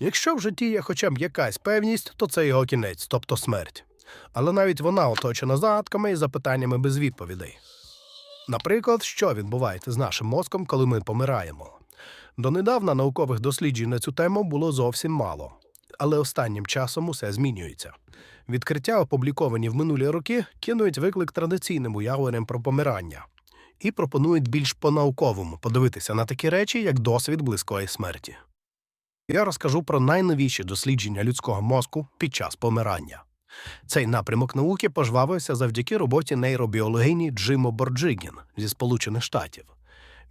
Якщо в житті є хоча б якась певність, то це його кінець, тобто смерть. Але навіть вона оточена загадками і запитаннями без відповідей. Наприклад, що відбувається з нашим мозком, коли ми помираємо? Донедавна наукових досліджень на цю тему було зовсім мало, але останнім часом усе змінюється. Відкриття, опубліковані в минулі роки, кинують виклик традиційним уявленням про помирання і пропонують більш по-науковому подивитися на такі речі, як досвід близької смерті. Я розкажу про найновіші дослідження людського мозку під час помирання. Цей напрямок науки пожвавився завдяки роботі нейробіологині Джимо Борджигін зі Сполучених Штатів.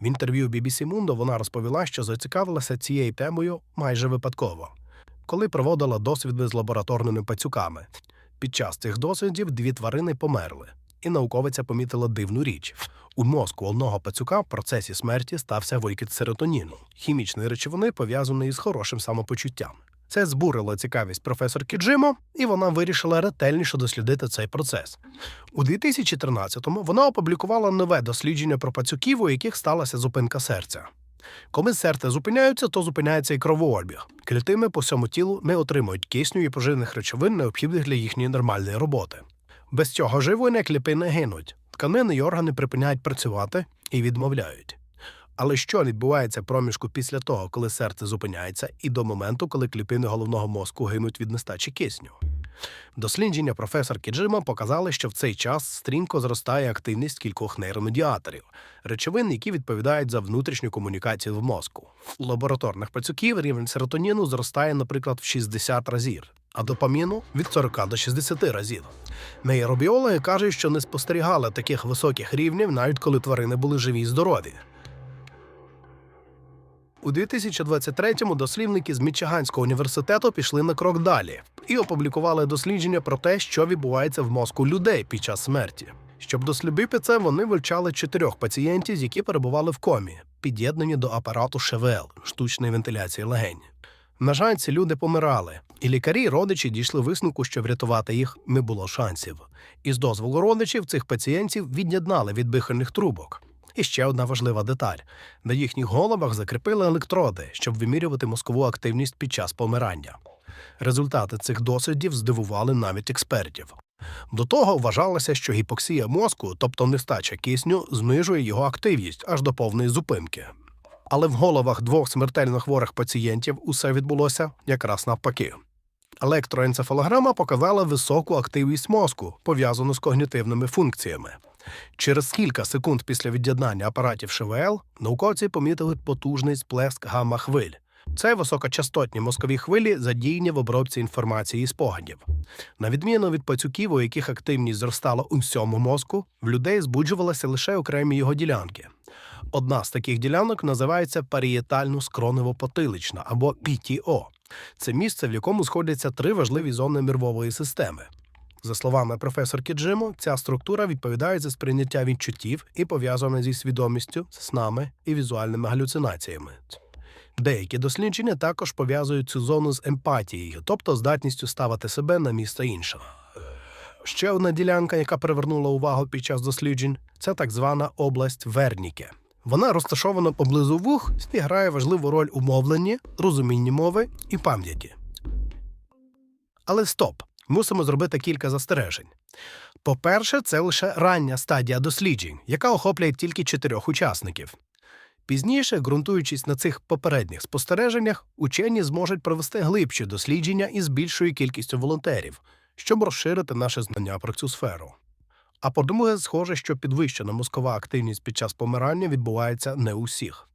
В інтерв'ю BBC Mundo вона розповіла, що зацікавилася цією темою майже випадково, коли проводила досліди з лабораторними пацюками. Під час цих дослідів дві тварини померли, і науковиця помітила дивну річ. У мозку одного пацюка в процесі смерті стався викид серотоніну, хімічної речовини, пов'язаної з хорошим самопочуттям. Це збурило цікавість професорки Джимо, і вона вирішила ретельніше дослідити цей процес. У 2013-му вона опублікувала нове дослідження про пацюків, у яких сталася зупинка серця. Коли серце зупиняється, то зупиняється і кровообіг. Клітини по всьому тілу не отримують кисню і поживних речовин, необхідних для їхньої нормальної роботи. Без цього живлення клітини гинуть, тканини й органи припиняють працювати і відмовляють. Але що відбувається проміжку після того, коли серце зупиняється, і до моменту, коли клітини головного мозку гинуть від нестачі кисню? Дослідження професорки Джима показали, що в цей час стрімко зростає активність кількох нейромедіаторів, речовин, які відповідають за внутрішню комунікацію в мозку. У лабораторних пацюків рівень серотоніну зростає, наприклад, в 60 разів, а допаміну від 40 до 60 разів. Нейробіологи кажуть, що не спостерігали таких високих рівнів, навіть коли тварини були живі й здорові. У 2023-му дослідники з Мічиганського університету пішли на крок далі і опублікували дослідження про те, що відбувається в мозку людей під час смерті. Щоб дослідити це, вони вивчали чотирьох пацієнтів, які перебували в комі, під'єднані до апарату ШВЛ штучної вентиляції легень. На жаль, ці люди помирали, і лікарі й родичі дійшли висновку, що врятувати їх не було шансів. І з дозволу родичів цих пацієнтів від'єднали від дихальних трубок. І ще одна важлива деталь: на їхніх головах закріпили електроди, щоб вимірювати мозкову активність під час помирання. Результати цих дослідів здивували навіть експертів. До того вважалося, що гіпоксія мозку, тобто нестача кисню, знижує його активність аж до повної зупинки. Але в головах двох смертельно хворих пацієнтів усе відбулося якраз навпаки. Електроенцефалограма показала високу активність мозку, пов'язану з когнітивними функціями. Через кілька секунд після від'єднання апаратів ШВЛ науковці помітили потужний сплеск гамма-хвиль. Це високочастотні мозкові хвилі, задіяні в обробці інформації і спогадів. На відміну від пацюків, у яких активність зростала у всьому мозку, в людей збуджувалися лише окремі його ділянки. Одна з таких ділянок називається парієтально-скронево-потилична або PTO. Це місце, в якому сходяться три важливі зони нервової системи. За словами професорки Джимо, ця структура відповідає за сприйняття відчуттів і пов'язана зі свідомістю, снами і візуальними галюцинаціями. Деякі дослідження також пов'язують цю зону з емпатією, тобто здатністю ставити себе на місце іншого. Ще одна ділянка, яка привернула увагу під час досліджень, це так звана область Верніке. Вона розташована поблизу вух і важливу роль у мовленні, розумінні мови і пам'яті. Але стоп! Мусимо зробити кілька застережень. По-перше, це лише рання стадія досліджень, яка охоплює тільки чотирьох учасників. Пізніше, ґрунтуючись на цих попередніх спостереженнях, учені зможуть провести глибші дослідження із більшою кількістю волонтерів, щоб розширити наше знання про цю сферу. А по-друге, схоже, що підвищена мозкова активність під час помирання відбувається не у всіх.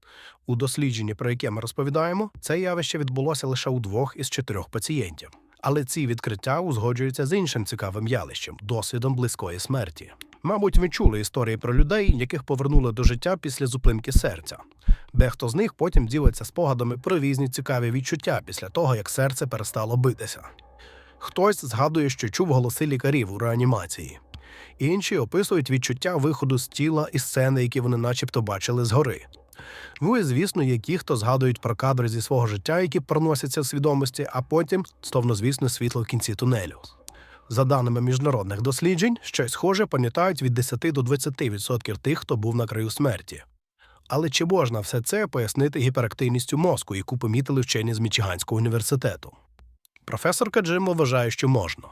У дослідженні, про яке ми розповідаємо, це явище відбулося лише у двох із чотирьох пацієнтів. Але ці відкриття узгоджуються з іншим цікавим явищем досвідом близької смерті. Мабуть, ви чули історії про людей, яких повернули до життя після зупинки серця. Дехто з них потім ділиться спогадами про різні цікаві відчуття після того, як серце перестало битися. Хтось згадує, що чув голоси лікарів у реанімації. Інші описують відчуття виходу з тіла і сцени, які вони начебто бачили згори. Ну і, звісно, є ті, хто згадують про кадри зі свого життя, які проносяться в свідомості, а потім словнозвісне світло в кінці тунелю. За даними міжнародних досліджень, щось схоже пам'ятають від 10 до 20% тих, хто був на краю смерті. Але чи можна все це пояснити гіперактивністю мозку, яку помітили вчені з Мічиганського університету? Професорка Джимо вважає, що можна.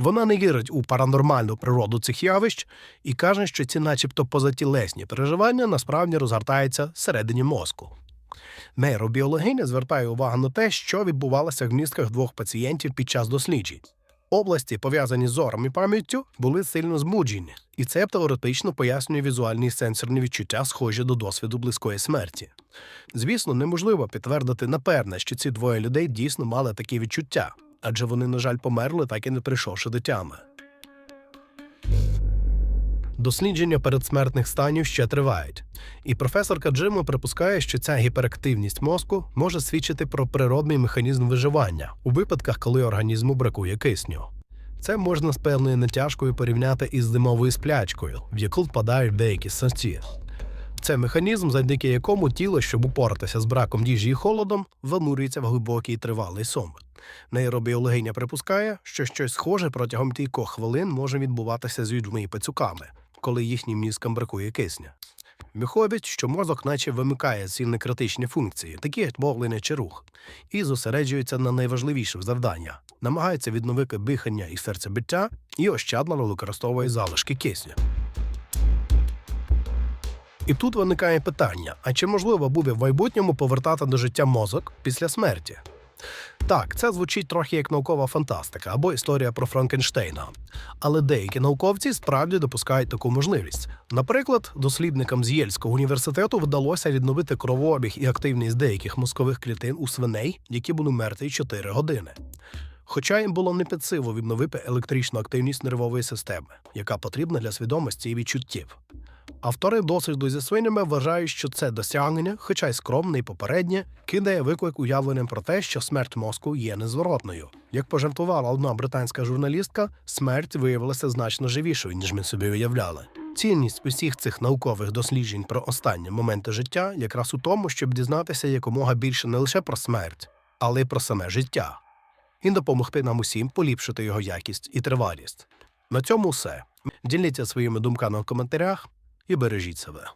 Вона не вірить у паранормальну природу цих явищ і каже, що ці, начебто, позатілесні переживання насправді розгортаються всередині мозку. Нейробіологиня звертає увагу на те, що відбувалося в мізках двох пацієнтів під час досліджень. Області, пов'язані з зором і пам'яттю, були сильно збуджені, і це теоретично пояснює візуальні і сенсорні відчуття, схожі до досвіду близької смерті. Звісно, неможливо підтвердити напевне, що ці двоє людей дійсно мали такі відчуття, адже вони, на жаль, померли, так і не прийшовши до тями. Дослідження передсмертних станів ще тривають, і професорка Джимо припускає, що ця гіперактивність мозку може свідчити про природний механізм виживання у випадках, коли організму бракує кисню. Це можна з певною натяжкою порівняти із зимовою сплячкою, в яку впадають деякі савці. Це механізм, завдяки якому тіло, щоб упоратися з браком їжі і холодом, занурюється в глибокий тривалий сон. Нейробіологиня припускає, що щось схоже протягом кількох хвилин може відбуватися з людьми і пацюками, коли їхнім мізкам бракує кисня. Виходить, що мозок наче вимикає ці некритичні функції, такі як мовлення чи рух, і зосереджується на найважливіших завдання, намагається відновити дихання і серцебиття і ощадно використовує залишки кисня. І тут виникає питання: а чи можливо буде в майбутньому повертати до життя мозок після смерті? Так, це звучить трохи як наукова фантастика або історія про Франкенштейна. Але деякі науковці справді допускають таку можливість. Наприклад, дослідникам з Єльського університету вдалося відновити кровообіг і активність деяких мозкових клітин у свиней, які були мертві 4 години. Хоча їм було не під силу відновити електричну активність нервової системи, яка потрібна для свідомості і відчуттів. Автори досвіду зі свинями вважають, що це досягнення, хоча й скромне і попереднє, кидає виклик уявленням про те, що смерть мозку є незворотною. Як пожартувала одна британська журналістка, смерть виявилася значно живішою, ніж ми собі уявляли. Цінність усіх цих наукових досліджень про останні моменти життя якраз у тому, щоб дізнатися якомога більше не лише про смерть, але й про саме життя, і допомогти нам усім поліпшити його якість і тривалість. На цьому все. Діліться своїми думками в коментарях і бережіть себе.